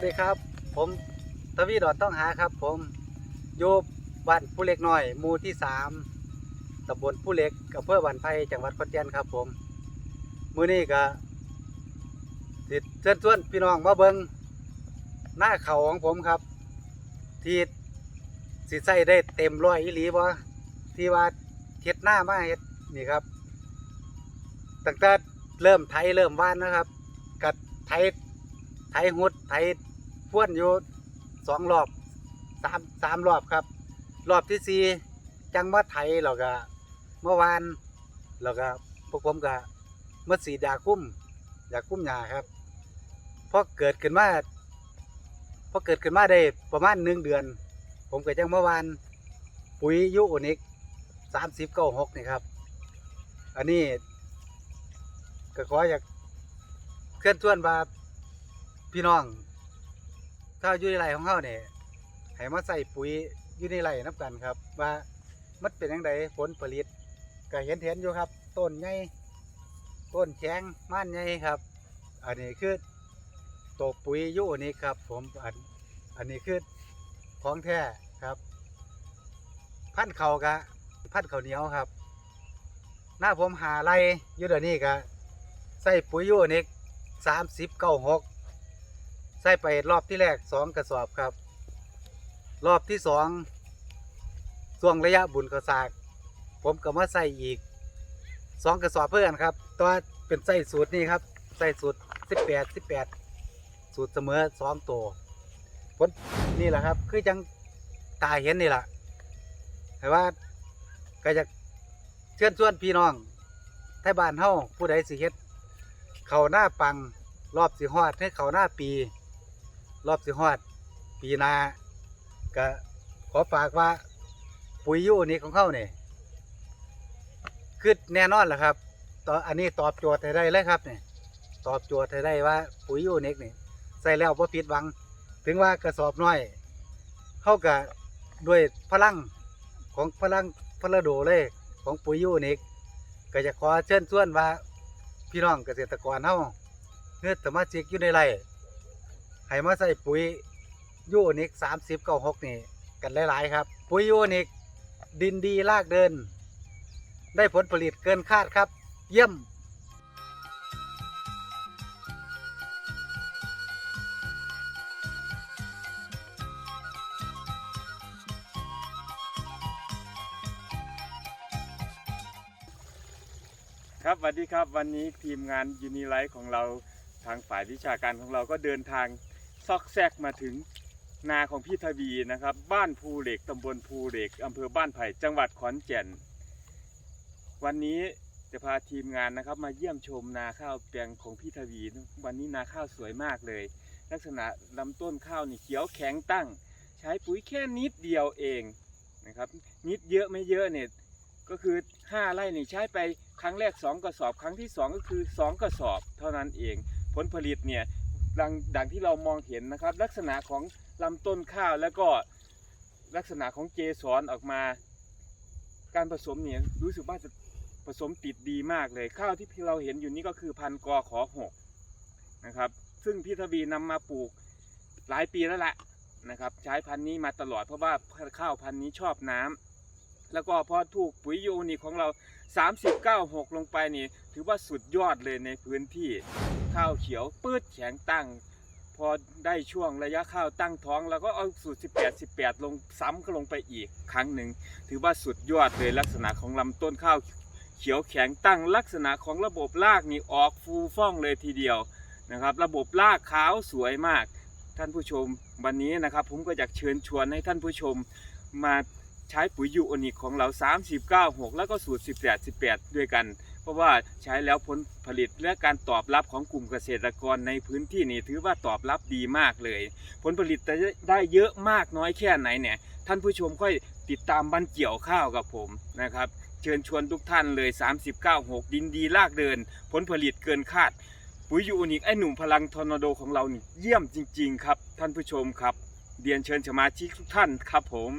สวัสดีครับ ผมทวีดอนต้องหาครับ ผมอยู่บ้านผู้เล็กน้อยหมู่ที่สามตำบลผู้เล็กอำเภอบ้านไผ่จังหวัดขอนแก่นครับ ผมมื้อนี้ก็สิเชิญชวนพี่น้องมาเบิ่งหน้าเขาของผมครับ ที่สิใส่ได้เต็มร้อยอีหลีบ่ที่ว่าเฮ็ดหน้ามาเฮ็ดนี่ครับตั้งแต่เริ่มไถเริ่มว่านนะครับกัดไถไถหุดไถ พ่วนอยู่สองรอบสามสามรอบครับ รอบที่สี่จังมาไถเราก็เมื่อวานเราก็พวกผมก็เมื่อสีดาคุ้มยาคุ้มยาครับพอเกิดขึ้นมาพอเกิดขึ้นมาได้ประมาณหนึ่งเดือน ผมก็จังเมื่อวานปุ๋ยยูโอนิกสามสิบเก้าหกนี่ครับ อันนี้ก็ขออยากเคลื่อนชวนว่าพี่น้อง ถ้าอยู่ในไร่ของเขาเนี่ยให้มาใส่ปุ๋ยอยู่ในไร่นับกันครับ ว่ามันเป็นยังไงผลผลิตก็เห็นเห็นอยู่ครับต้นใหญ่ต้นแข็งม่านใหญ่ครับ อันนี้คือตัวปุ๋ยยูนี่ครับ ผมอันอันนี้คือของแท้ครับ พันเข่ากะพันเข่าเหนียวครับ หน้าผมหาไรอยู่เดี๋ยวนี้กะใส่ปุ๋ยยูนี่สามสิบเก้าหก ใส่ไปรอบที่แรกสองกระสอบครับ รอบที่สองช่วงระยะบุญกระสาก ผมก็มาใส่อีกสองกระสอบเพื่อนครับตัวเป็นใส่สูตรนี้ครับใส่สูตรสิบแปดสิบแปดสูตรเสมอสองตัวผลนี่แหละครับ คือจังตาเห็นนี่แหละแต่ว่าก็จะเชิญชวนพี่น้องไทยบ้านเฮาผู้ใดสิเฮ็ด เขาหน้าปังรอบสิฮอดให้เขาหน้าปี รอบสิฮอด ปีหนาก็ขอฝากว่า ปุ๋ยยูนี่ของเขาเนี่ยคือแน่นอนแหละครับต่ออันนี้ตอบโจทย์ให้ได้เลยครับเนี่ยตอบโจทย์ให้ได้ว่า ปุ๋ยยูนิคนี่ใส่แล้วพอผิดหวัง ถึงว่ากระสอบน้อย เข้ากับด้วยพลังของพลังพลโดเลยของปุ๋ยยูนิคก็จะขอเชิญชวนว่าพี่น้องเกษตรกรเฮาเนื้อสมาชิกอยู่ในไร่ ให้มาใส่ปุ๋ยยูนิคสามสิบเก้าหกนี่กันหลาย ๆ ครับ ปุ๋ยยูนิคดินดีรากเดิน ได้ผลผลิตเกินคาดครับ เยี่ยมครับสวัสดีครับวันนี้ทีมงานยูนิไลท์ของเราทางฝ่ายวิชาการของเราก็เดินทาง ซอกแซกมาถึงนาของพี่ทวีนะครับ บ้านภูเหล็กตำบลภูเหล็กอำเภอบ้านไผ่จังหวัดขอนแก่น วันนี้จะพาทีมงานนะครับ มาเยี่ยมชมนาข้าวแปลงของพี่ทวี วันนี้นาข้าวสวยมากเลย ลักษณะลำต้นข้าวนี่เขียวแข็งตั้ง ใช้ปุ๋ยแค่นิดเดียวเองนะครับ นิดเยอะไม่เยอะเนี่ยก็คือ 5 ไร่นี่ใช้ไปครั้งแรก 2 กระสอบ ครั้งที่ 2 ก็คือ 2 กระสอบเท่านั้นเอง ผลผลิตเนี่ย ดังดังที่เรามองเห็นนะครับ ลักษณะของลำต้นข้าวแล้วก็ลักษณะของเกสรออกมา การผสมเนี่ยรู้สึกว่าจะผสมติดดีมากเลยข้าวที่เราเห็นอยู่นี่ก็คือพันกอขอหกนะครับ ซึ่งพี่ทวีนำมาปลูกหลายปีแล้วแหละนะครับ ใช้พันธุ์นี้มาตลอดเพราะว่าข้าวพันธุ์นี้ชอบน้ำแล้วก็พอถูกปุ๋ยยูนิคของเรา 39 6 ลงไปนี่ ถือว่าสุดยอดเลยในพื้นที่ ข้าวเขียวปืดแข็งตั้ง พอได้ช่วงระยะข้าวตั้งท้องเราก็เอาสูตร 18 18 ลงซ้ำก็ลงไปอีกครั้งหนึ่ง ถือว่าสุดยอดเลยลักษณะของลำต้นข้าวเขียวแข็งตั้งลักษณะของระบบรากนี่ออกฟูฟ่องเลยทีเดียวนะครับ ระบบรากขาวสวยมาก ท่านผู้ชมวันนี้นะครับ ผมก็อยากเชิญชวนให้ท่านผู้ชมมาใช้ปุ๋ยยูโอนิกของเรา 39 6 แล้วก็สูตร 18 18 ด้วยกัน ราะว่าใช้แล้วผลผลิตและการตอบรับของกลุ่มเกษตรกรในพื้นที่นี่ถือว่าตอบรับดีมากเลย ผลผลิตจะได้เยอะมากน้อยแค่ไหนเนี่ยท่านผู้ชมค่อยติดตามบันเกี่ยวข้าวกับผมนะครับเชิญชวนทุกท่านเลย 39 6 ดินดีลากเดิน ผลผลิตเกินคาด ปุ๋ยยูนิคไอหนุ่มพลังทอร์นาโดของเรานี่เยี่ยมจริง ๆ ครับ ท่านผู้ชมครับเรียนเชิญสมาชิกทุกท่านครับผม